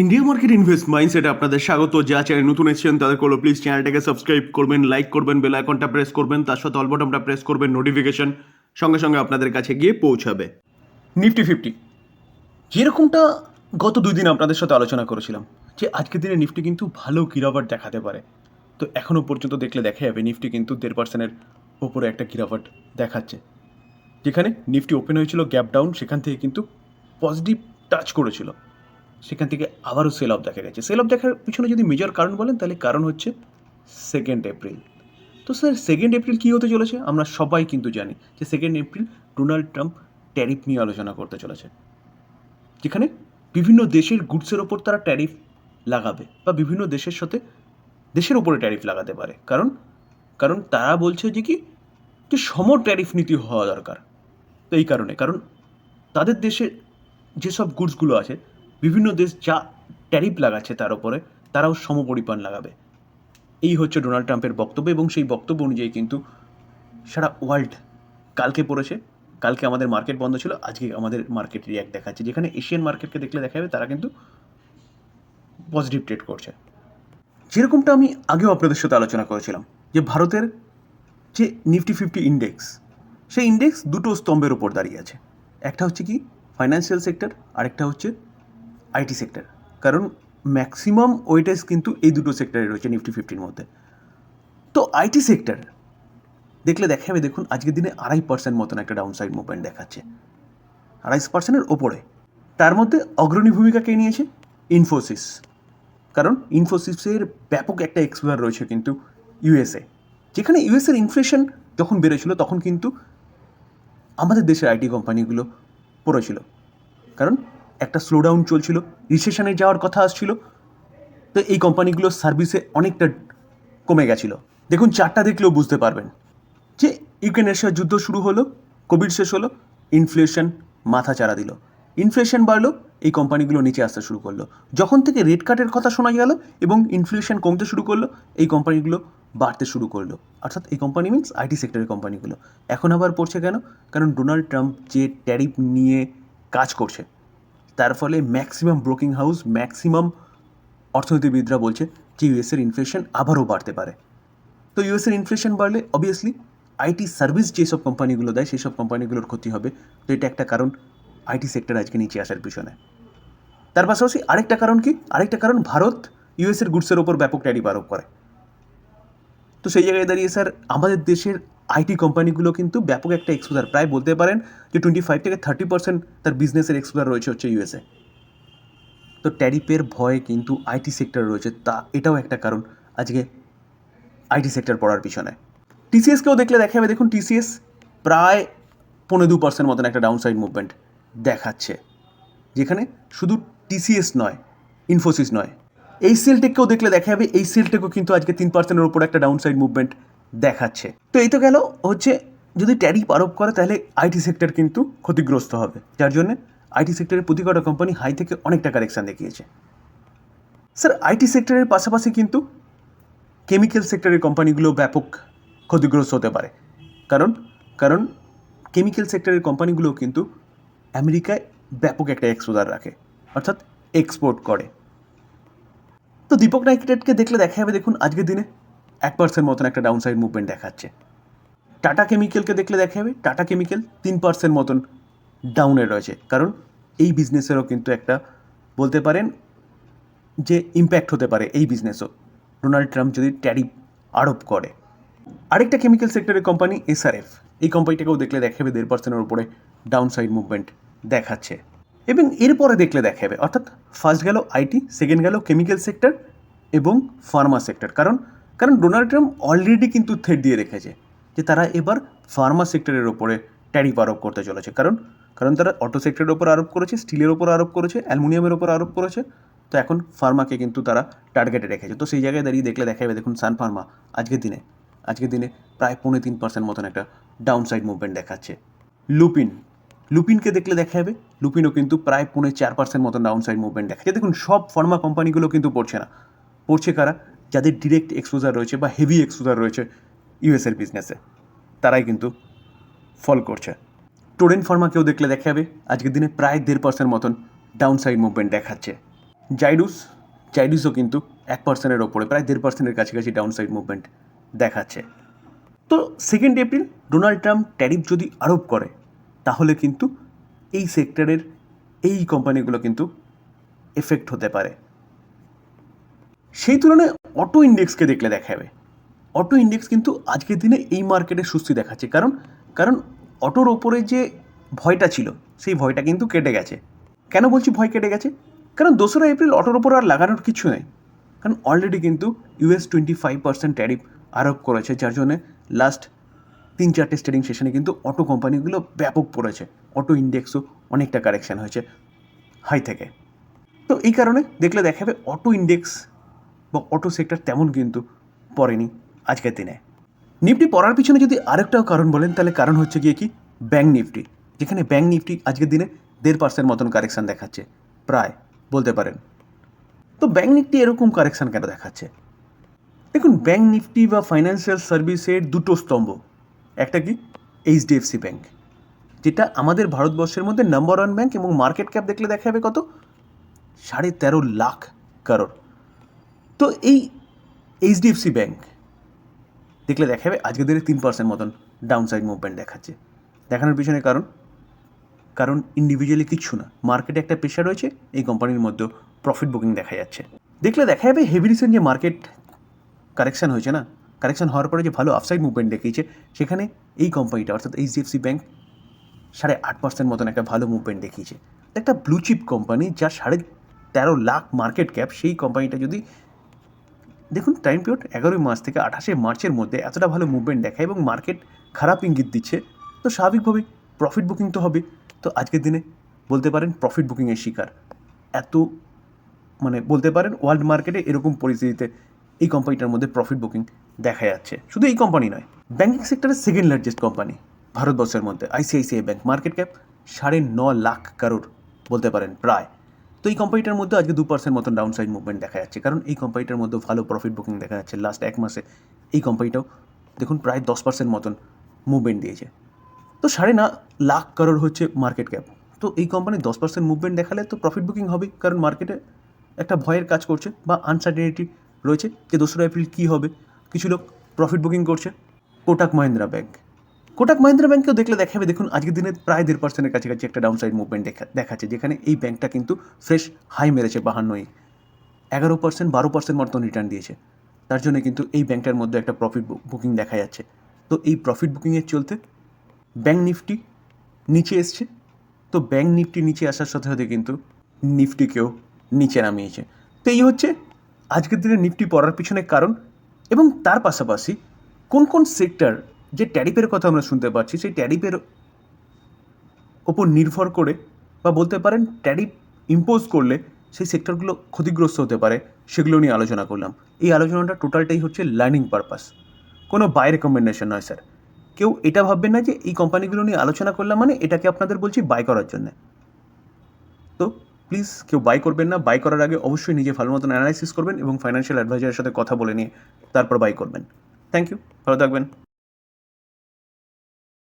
India market invest মাইন্ডসেটে আপনাদের স্বাগত। যা চ্যানেল নতুন এসেছেন, তাদের করল প্লিজ চ্যানেলটাকে সাবস্ক্রাইব করবেন লাইক করবেন বেল আইকনটা প্রেস করবেন, তার সাথে অল বটনটা প্রেস করবেন নোটিফিকেশন সঙ্গে সঙ্গে আপনাদের কাছে গিয়ে পৌঁছাবে। নিফটি ফিফটি যেরকমটা গত দুই দিন আপনাদের সাথে আলোচনা করেছিলাম, যে আজকের দিনে নিফটি কিন্তু ভালো গিরাবাট দেখাতে পারে। তো এখনও পর্যন্ত দেখলে দেখা যাবে নিফটি কিন্তু দেড় পার্সেন্টের ওপরে একটা গিরাবাট দেখাচ্ছে। যেখানে নিফটি ওপেন হয়েছিল গ্যাপ ডাউন সেখান থেকে কিন্তু পজিটিভ টাচ করেছিল। সেখান থেকে আবারও সেল অফ দেখা গেছে। সেল অফ দেখার পিছনে যদি মেজর কারণ বলেন, তাহলে কারণ হচ্ছে সেকেন্ড এপ্রিল তো স্যার সেকেন্ড এপ্রিল কী হতে চলেছে? আমরা সবাই কিন্তু জানি যে second April Donald Trump tariff নিয়ে আলোচনা করতে চলেছে। যেখানে বিভিন্ন দেশের গুডসের ওপর তারা ট্যারিফ লাগাবে বা বিভিন্ন দেশের সাথে দেশের ওপরে ট্যারিফ লাগাতে পারে। কারণ কারণ তারা বলছে যে কি, যে সম ট্যারিফ নীতি হওয়া দরকার। তো এই কারণে, কারণ তাদের দেশে যেসব গুডসগুলো আছে বিভিন্ন দেশ যা ট্যারিফ লাগাচ্ছে তার উপরে, তারাও সমপরিমাণ লাগাবে। এই হচ্ছে ডোনাল্ড ট্রাম্পের বক্তব্য এবং সেই বক্তব্য অনুযায়ী কিন্তু সারা ওয়ার্ল্ড কালকে পড়েছে। কালকে আমাদের মার্কেট বন্ধ ছিল, আজকে আমাদের মার্কেট রিয়াক্ট দেখাচ্ছে। যেখানে এশিয়ান মার্কেটকে দেখলে দেখা যাবে তারা কিন্তু পজিটিভ ট্রেড করছে। যেরকমটা আমি আগেও আপনাদের সাথে আলোচনা করেছিলাম, যে ভারতের যে নিফটি ফিফটি ইন্ডেক্স সেই ইন্ডেক্স দুটো স্তম্ভের ওপর দাঁড়িয়ে আছে। একটা হচ্ছে কি ফাইন্যান্সিয়াল সেক্টর আরেকটা হচ্ছে আইটি সেক্টর কারণ ম্যাক্সিমাম ওয়েটেজ কিন্তু এই দুটো সেক্টরে রয়েছে নিফটি ফিফটির মধ্যে। তো আইটি সেক্টর দেখলে দেখা যাবে দেখুন, আজকের দিনে আড়াই পার্সেন্ট মতন একটা ডাউন সাইড মুভমেন্ট দেখাচ্ছে। আড়াই পার্সেন্টের ওপরে। তার মধ্যে অগ্রণী ভূমিকা কে নিয়েছে? ইনফোসিস কারণ ইনফোসিসের ব্যাপক একটা এক্সপোজার রয়েছে কিন্তু ইউএসএ যেখানে ইউএসএর ইনফ্লেশন যখন বেড়েছিল, তখন কিন্তু আমাদের দেশের আইটি কোম্পানিগুলো পড়েছিল। কারণ একটা স্লোডাউন চলছিল রিসেশনে যাওয়ার কথা আসছিল, তো এই কোম্পানিগুলোর সার্ভিসে অনেকটা কমে গেছিল। দেখুন, চারটা দেখলেও বুঝতে পারবেন। যে ইউক্রেন রাশিয়ার যুদ্ধ শুরু হলো কোভিড শেষ হলো ইনফ্লেশন মাথা চারা দিল। ইনফ্লেশন বাড়লো, এই কোম্পানিগুলো নিচে আসতে শুরু করল। যখন থেকে রেট কাটের কথা শোনা গেল এবং ইনফ্লেশন কমতে শুরু করল, এই কোম্পানিগুলো বাড়তে শুরু করল। অর্থাৎ এই কোম্পানি মিনস আইটি সেক্টরের কোম্পানিগুলো এখন আবার পড়ছে কেন? কারণ ডোনাল্ড ট্রাম্প যে ট্যারিফ নিয়ে কাজ করছে তার ফলে ম্যাক্সিমাম ব্রোকিং হাউস ম্যাক্সিমাম অর্থনীতিবিদরা বলছে যে ইউএসের ইনফ্লেশন আবারও বাড়তে পারে। তো ইউএসের ইনফ্লেশন বাড়লে অবভিয়াসলি আইটি সার্ভিস যেসব কোম্পানিগুলো দেয় সেই সব কোম্পানিগুলোর ক্ষতি হবে। তো এটা একটা কারণ আইটি সেক্টর আজকে নিচে আসার পিছনে। তার পাশাপাশি আরেকটা কারণ কি? আরেকটা কারণ ভারত ইউএসের গুডসের ওপর ব্যাপক ট্যারিফ আরোপ করে। তো সেই জায়গায় দাঁড়িয়ে স্যার আমাদের দেশের আইটি কোম্পানিগুলো কিন্তু ব্যাপক একটা এক্সপোজার প্রায় বলতে পারেন যে টোয়েন্টি ফাইভ থেকে থার্টি পার্সেন্ট তার বিজনেসের এক্সপোজার রয়েছে হচ্ছে ইউএসএ তো ট্যারিফের ভয়ে কিন্তু আইটি সেক্টর রয়েছে। তা এটাও একটা কারণ আজকে আইটি সেক্টর পড়ার পিছনে। টিসিএসকেও দেখলে দেখা যাবে দেখুন টিসিএস প্রায় পনেরো দু পার্সেন্ট মতন একটা ডাউন সাইড মুভমেন্ট দেখাচ্ছে। যেখানে শুধু টিসিএস নয় ইনফোসিস নয় এই সেলটেককেও দেখলে দেখা যাবে এই সেলটেকও কিন্তু আজকে তিন পার্সেন্টের উপর একটা ডাউন সাইড মুভমেন্ট দেখাচ্ছে। তো এই তো গেল হচ্ছে যদি ট্যারিফ আরোপ করে তাহলে আইটি সেক্টর কিন্তু ক্ষতিগ্রস্ত হবে, যার জন্য আইটি সেক্টরের প্রতি কটা কোম্পানি হাই থেকে অনেকটা কারেকশান দেখিয়েছে। স্যার আইটি সেক্টরের পাশাপাশি কিন্তু কেমিক্যাল সেক্টরের কোম্পানিগুলো ব্যাপক ক্ষতিগ্রস্ত হতে পারে। কারণ কারণ কেমিক্যাল সেক্টরের কোম্পানিগুলো কিন্তু আমেরিকায় ব্যাপক একটা এক্সপোজার রাখে, অর্থাৎ এক্সপোর্ট করে। তো দীপক নাইট্রেটকে দেখলে দেখা যাবে দেখুন, আজকের দিনে এক পার্সেন্ট মতন একটা ডাউন সাইড মুভমেন্ট দেখাচ্ছে। টাটা কেমিক্যালকে দেখলে দেখা যাবে টাটা কেমিক্যাল তিন পার্সেন্ট মতন ডাউনে রয়েছে। কারণ এই বিজনেসেরও কিন্তু একটা বলতে পারেন যে ইম্প্যাক্ট হতে পারে এই বিজনেসও ডোনাল্ড ট্রাম্প যদি ট্যারিফ আরোপ করে। আরেকটা কেমিক্যাল সেক্টরের কোম্পানি এসআরএফ এই কোম্পানিটাকেও দেখলে দেখাবে দেড় পার্সেন্টের উপরে ডাউন সাইড মুভমেন্ট দেখাচ্ছে। এবং এরপরে দেখলে দেখাবে অর্থাৎ ফার্স্ট গেল আইটি সেকেন্ড গেল কেমিক্যাল সেক্টর এবং ফার্মা সেক্টর কারণ কারণ ডোনাল্ড ট্রাম্প অলরেডি কিন্তু থ্রেড দিয়ে রেখেছে। যে তারা এবার ফার্মা সেক্টরের ওপরে ট্যারিফ আরোপ করতে চলেছে। কারণ কারণ তারা অটো সেক্টরের ওপর আরোপ করেছে স্টিলের ওপর আরোপ করেছে অ্যালুমিনিয়ামের ওপর আরোপ করেছে। তো এখন ফার্মাকে কিন্তু তারা টার্গেটে রেখেছে। তো সেই জায়গায় দাঁড়িয়ে দেখলে দেখা যাবে দেখুন সান ফার্মা আজকের দিনে আজকের দিনে প্রায় পৌনে তিন পার্সেন্ট মতন একটা ডাউন সাইড মুভমেন্ট দেখাচ্ছে লুপিন লুপিনকে দেখলে দেখা যাবে লুপিনও কিন্তু প্রায় পৌনে চার পার্সেন্ট মতন ডাউন সাইড মুভমেন্ট দেখাচ্ছে। দেখুন, সব ফার্মা কোম্পানিগুলো কিন্তু পড়ছে না। পড়ছে কারা? যাদের ডিরেক্ট এক্সপোজার রয়েছে বা হেভি এক্সপোজার রয়েছে ইউএসের বিজনেসে তারাই কিন্তু ফল করছে। টোরেন ফার্মাকেও দেখলে দেখা যাবে আজকের দিনে প্রায় দেড় পার্সেন্ট মতন ডাউন সাইড মুভমেন্ট দেখাচ্ছে। জাইডুস জাইডুসও কিন্তু এক পার্সেন্টের ওপরে, প্রায় দেড় পার্সেন্টের কাছাকাছি ডাউন সাইড মুভমেন্ট দেখাচ্ছে। তো second April Donald Trump tariff যদি আরোপ করে, তাহলে কিন্তু এই সেক্টরের এই কোম্পানিগুলো কিন্তু এফেক্ট হতে পারে। সেই তুলনায় অটো ইন্ডেক্সকে দেখলে দেখা যাবে অটো ইন্ডেক্স কিন্তু আজকের দিনে এই মার্কেটে সুস্থি দেখাচ্ছে। কারণ কারণ অটোর ওপরে যে ভয়টা ছিল, সেই ভয়টা কিন্তু কেটে গেছে। কেন বলছি ভয় কেটে গেছে? কারণ দোসরা এপ্রিল অটোর ওপর আর লাগানোর কিছু নেই। কারণ অলরেডি কিন্তু US twenty five percent tariff আরোপ করেছে, যার জন্যে লাস্ট তিন চারটে ট্রেডিং সেশনে কিন্তু অটো কোম্পানিগুলো ব্যাপক পড়েছে। অটো ইন্ডেক্সও অনেকটা কারেকশান হয়েছে হাই থেকে। তো এই কারণে দেখলে দেখা যাবে অটো ইন্ডেক্স বা অটো সেক্টর তেমন কিন্তু পড়েনি। আজকের দিনে। নিফটি পড়ার পিছনে যদি আরেকটাও কারণ বলেন, তাহলে কারণ হচ্ছে গিয়ে কি? Bank Nifty. যেখানে ব্যাঙ্ক নিফটি আজকের দিনে দেড় পার্সেন্ট মতন কারেকশান দেখাচ্ছে। প্রায়, বলতে পারেন। তো ব্যাঙ্ক নিফটি এরকম কারেকশান কেন দেখাচ্ছে? দেখুন ব্যাঙ্ক নিফটি বা ফাইন্যান্সিয়াল সার্ভিসের দুটো স্তম্ভ। একটা কি? এইচডিএফসি ব্যাঙ্ক যেটা আমাদের ভারতবর্ষের মধ্যে নাম্বার ওয়ান ব্যাঙ্ক এবং মার্কেট ক্যাপ দেখলে দেখা যাবে কত? সাড়ে তেরো লাখ কারোর তো এই এইচডিএফসি ব্যাঙ্ক দেখলে দেখা যাবে আজকের দিনে তিন পার্সেন্ট মতন ডাউন সাইড মুভমেন্ট দেখাচ্ছে। দেখানোর পিছনে কারণ? কারণ ইন্ডিভিজুয়ালি কিচ্ছু না। মার্কেটে একটা প্রেশার রয়েছে, এই কোম্পানির মধ্যেও প্রফিট বুকিং দেখা যাচ্ছে। দেখলে দেখা যাবে হেভি রিসেন্ট যে মার্কেট কারেকশান হয়েছে না? কারেকশান হওয়ার পরে যে ভালো আফসাইড মুভমেন্ট দেখিয়েছে, সেখানে এই কোম্পানিটা অর্থাৎ এইচডিএফসি ব্যাঙ্ক সাড়ে আট পার্সেন্ট মতন একটা ভালো মুভমেন্ট দেখিয়েছে। একটা ব্লু চিপ কোম্পানি যা সাড়ে তেরো লাখ মার্কেট ক্যাপ সেই কোম্পানিটা যদি দেখুন টাইম পিরিয়ড এগারোই মার্চ থেকে আঠাশে মার্চের মধ্যে এতটা ভালো মুভমেন্ট দেখায় এবং মার্কেট খারাপ ইঙ্গিত দিচ্ছে। তো স্বাভাবিকভাবেই প্রফিট বুকিং তো হবে। তো আজকের দিনে বলতে পারেন প্রফিট বুকিংয়ের শিকার। এত মানে বলতে পারেন ওয়ার্ল্ড মার্কেটে এরকম পরিস্থিতিতে এই কোম্পানিটার মধ্যে প্রফিট বুকিং দেখা যাচ্ছে। শুধু এই কোম্পানি নয় ব্যাঙ্কিং সেক্টরের সেকেন্ড লার্জেস্ট কোম্পানি ভারতবর্ষের মধ্যে আইসিআইসিআই ব্যাঙ্ক মার্কেট ক্যাপ সাড়ে ন লাখ কারোর বলতে পারেন প্রায়। তো এই কোম্পানিটার মধ্যে আজকে দু পার্সেন্ট মতন ডাউন সাইড মুভমেন্ট দেখা যাচ্ছে। কারণ এই কোম্পানিটার মধ্যে ভালো প্রফিট বুকিং দেখা যাচ্ছে লাস্ট এক মাসে। এই কোম্পানিটাও দেখুন প্রায় দশ পার্সেন্ট মতন মুভমেন্ট দিয়েছে। তো সাড়ে না লাখ কারোর হচ্ছে মার্কেট ক্যাপ তো এই কোম্পানি দশ পার্সেন্ট মুভমেন্ট দেখালে তো প্রফিট বুকিং হবে কারণ মার্কেটে একটা ভয়ের কাজ করছে বা আনসার্টেনিটি রয়েছে যে দোসরা এপ্রিল কী হবে। কিছু লোক প্রফিট বুকিং করছে। কোটাক মাহিন্দ্রা ব্যাংক কোটাক মাহিন্দ্রা ব্যাংকেও দেখলে দেখাবে, দেখুন আজকের দিনে প্রায় দেড় পার্সেন্টের কাছাকাছি একটা ডাউন সাইড মুভমেন্ট দেখা দেখাচ্ছে, যেখানে এই ব্যাংকটা কিন্তু ফ্রেশ হাই মেরেছে বাহান্নই। এগারো পার্সেন্ট বারো পার্সেন্ট মতন রিটার্ন দিয়েছে। তার জন্য কিন্তু এই ব্যাংকটার মধ্যে একটা প্রফিট বুকিং দেখা যাচ্ছে। তো এই প্রফিট বুকিংয়ের চলতে ব্যাঙ্ক নিফটি নিচে এসছে। তো ব্যাঙ্ক নিফটি নিচে আসার সাথে সাথে কিন্তু নিফটিকেও নিচে নামিয়েছে। তো এই হচ্ছে আজকের দিনে নিফটি পড়ার পিছনে কারণ এবং তার পাশাপাশি কোন কোন সেক্টর যে ট্যারিফের কথা আমরা শুনতে পাচ্ছি, সেই ট্যারিফের ওপর নির্ভর করে বা বলতে পারেন ট্যারিফ ইম্পোজ করলে সেই সেক্টরগুলো ক্ষতিগ্রস্ত হতে পারে, সেগুলো নিয়ে আলোচনা করলাম। এই আলোচনাটা টোটালটাই হচ্ছে লার্নিং পারপাস কোনো বাই রেকমেন্ডেশন নয় স্যার কেউ এটা ভাববেন না যে এই কোম্পানিগুলো নিয়ে আলোচনা করলাম মানে এটাকে আপনাদের বলছি বাই করার জন্য। তো প্লিজ কেউ বাই করবেন না বাই করার আগে অবশ্যই নিজে ভালো মতন অ্যানালাইসিস করবেন এবং ফাইন্যান্সিয়াল অ্যাডভাইজারের সাথে কথা বলে নিয়ে তারপর বাই করবেন। থ্যাংক ইউ ভালো থাকবেন।